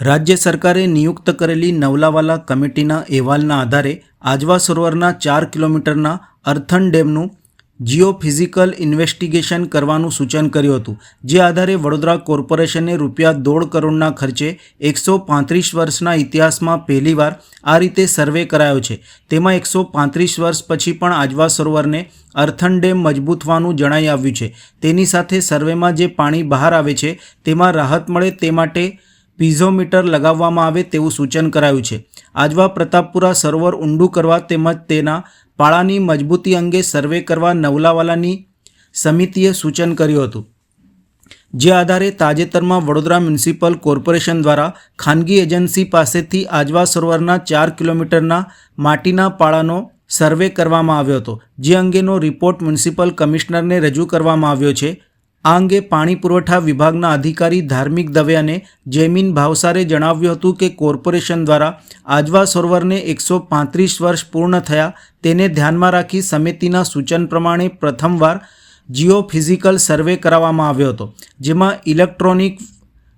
રાજ્ય સરકારે નિયુક્ત કરેલી નવલાવાલા કમિટીના અહેવાલના આધારે આજવા સરોવરના ચાર કિલોમીટરના અર્થન ડેમનું જીઓ ફિઝિકલ ઇન્વેસ્ટિગેશન કરવાનું સૂચન કર્યું હતું, જે આધારે વડોદરા કોર્પોરેશને રૂપિયા દોઢ કરોડના ખર્ચે એકસો પાંત્રીસ વર્ષના ઇતિહાસમાં પહેલીવાર આ રીતે સર્વે કરાયો છે. તેમાં એકસો પાંત્રીસ વર્ષ પછી પણ આજવા સરોવરને અર્થન ડેમ મજબૂતવાનું જણાઈ આવ્યું છે. તેની સાથે સર્વેમાં જે પાણી બહાર આવે છે, તેમાં રાહત મળે તે માટે પીઝોમીટર લગાવવામાં આવે તેવું સૂચન કરાયું છે. આજવા પ્રતાપપુરા સરોવર ઊંડું કરવા તેમજ તેના પાળાની મજબૂતી અંગે સર્વે કરવા નવલાવાલાની સમિતિએ સૂચન કર્યું હતું. જે આધારે તાજેતરમાં વડોદરા મ્યુનિસિપલ કોર્પોરેશન દ્વારા ખાનગી એજન્સી પાસેથી આજવા સરોવરના ચાર કિલોમીટરના માટીના પાળાનો સર્વે કરવામાં આવ્યો હતો. જે અંગેનો રિપોર્ટ મ્યુનિસિપલ કમિશનરને રજૂ કરવામાં આવ્યો છે. આ અંગે પાણી પુરવઠા વિભાગના અધિકારી ધાર્મિક દવે અને જયમીન ભાવસારે જણાવ્યું હતું કે કોર્પોરેશન દ્વારા આજવા સરોવરને એકસો પાંત્રીસ વર્ષ પૂર્ણ થયા તેને ધ્યાનમાં રાખી સમિતિના સૂચન પ્રમાણે પ્રથમવાર જીઓ ફિઝિકલ સર્વે કરાવવામાં આવ્યો હતો, જેમાં ઇલેક્ટ્રોનિક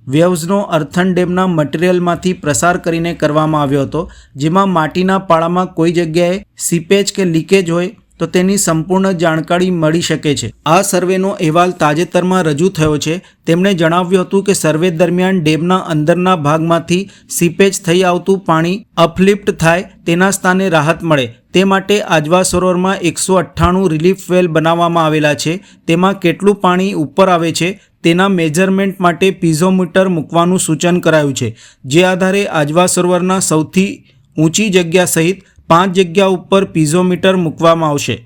વેવ્સનો અર્થન ડેમના મટીરિયલમાંથી પ્રસાર કરીને કરવામાં આવ્યો હતો, જેમાં માટીના પાળામાં કોઈ જગ્યાએ સીપેજ કે લીકેજ હોય તો તેની સંપૂર્ણ જાણકારી મળી શકે છે. આ સર્વેનો અહેવાલ તાજેતરમાં રજૂ થયો છે. તેમણે જણાવ્યું હતું કે સર્વે દરમિયાન ડેમના અંદરના ભાગમાંથી સીપેજ થઈ આવતું પાણી અપલિફ્ટ થાય, તેના સ્થાને રાહત મળે. તે માટે આજવા સરોવરમાં એકસો અઠ્ઠાણું રિલીફ વેલ બનાવવામાં આવેલા છે. તેમાં કેટલું પાણી ઉપર આવે છે, તેના મેજરમેન્ટ માટે પીઝોમીટર મૂકવાનું સૂચન કરાયું છે. જે આધારે આજવા સરોવરના સૌથી ઊંચી જગ્યા સહિત પાંચ જગ્યા ઉપર પીઝોમીટર મૂકવામાં આવશે.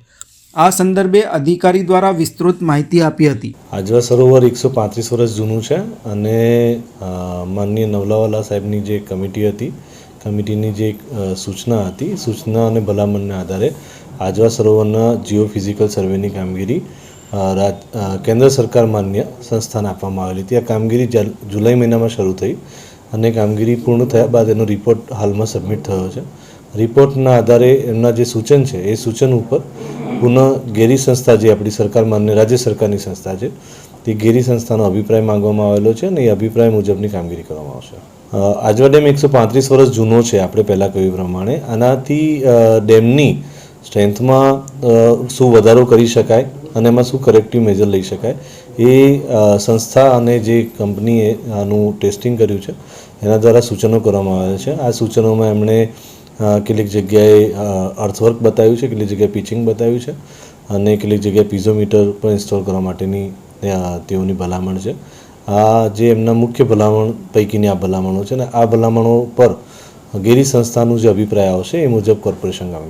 આ સંદર્ભે અધિકારી દ્વારા વિસ્તૃત માહિતી આપી હતી. આજવા સરોવર એકસો પાંત્રીસ વર્ષ જૂનું છે અને માનનીય નવલાવાલા સાહેબની જે કમિટી હતી કમિટીની જે એક, સૂચના હતી સૂચના અને ભલામણના આધારે આજવા સરોવરના જીઓ ફિઝિકલ સર્વેની કામગીરી કેન્દ્ર સરકાર માન્ય સંસ્થાને આપવામાં આવેલી હતી. આ કામગીરી જુલાઈ મહિનામાં શરૂ થઈ અને કામગીરી પૂર્ણ થયા બાદ એનો રિપોર્ટ હાલમાં સબમિટ થયો છે. રિપોર્ટના આધારે એમના જે સૂચન છે, એ સૂચન ઉપર પુનઃ ગેરી સંસ્થા જે આપણી સરકાર માન્ય રાજ્ય સરકારની સંસ્થા છે, તે ગેરી સંસ્થાનો અભિપ્રાય માંગવામાં આવેલો છે અને એ અભિપ્રાય મુજબની કામગીરી કરવામાં આવશે. આજવા ડેમ એકસો પાંત્રીસ વર્ષ જૂનો છે, આપણે પહેલાં કહ્યું પ્રમાણે. આનાથી ડેમની સ્ટ્રેન્થમાં શું વધારો કરી શકાય અને એમાં શું કરેક્ટિવ મેજર લઈ શકાય એ સંસ્થા અને જે કંપનીએ આનું ટેસ્ટિંગ કર્યું છે, એના દ્વારા સૂચનો કરવામાં આવ્યા છે. આ સૂચનોમાં એમણે કેટલીક જગ્યાએ અર્થવર્ક બતાવ્યું છે, કેટલીક જગ્યાએ પિચિંગ બતાવ્યું છે અને કેટલીક જગ્યાએ પીઝોમીટર પણ ઇન્સ્ટોલ કરવા માટેની તેઓની ભલામણ છે. આ જે એમના મુખ્ય ભલામણ પૈકીની આ ભલામણો છે ને, આ ભલામણો પર ગેરી સંસ્થાનું જે અભિપ્રાય આવશે એ મુજબ કોર્પોરેશન કામગીરી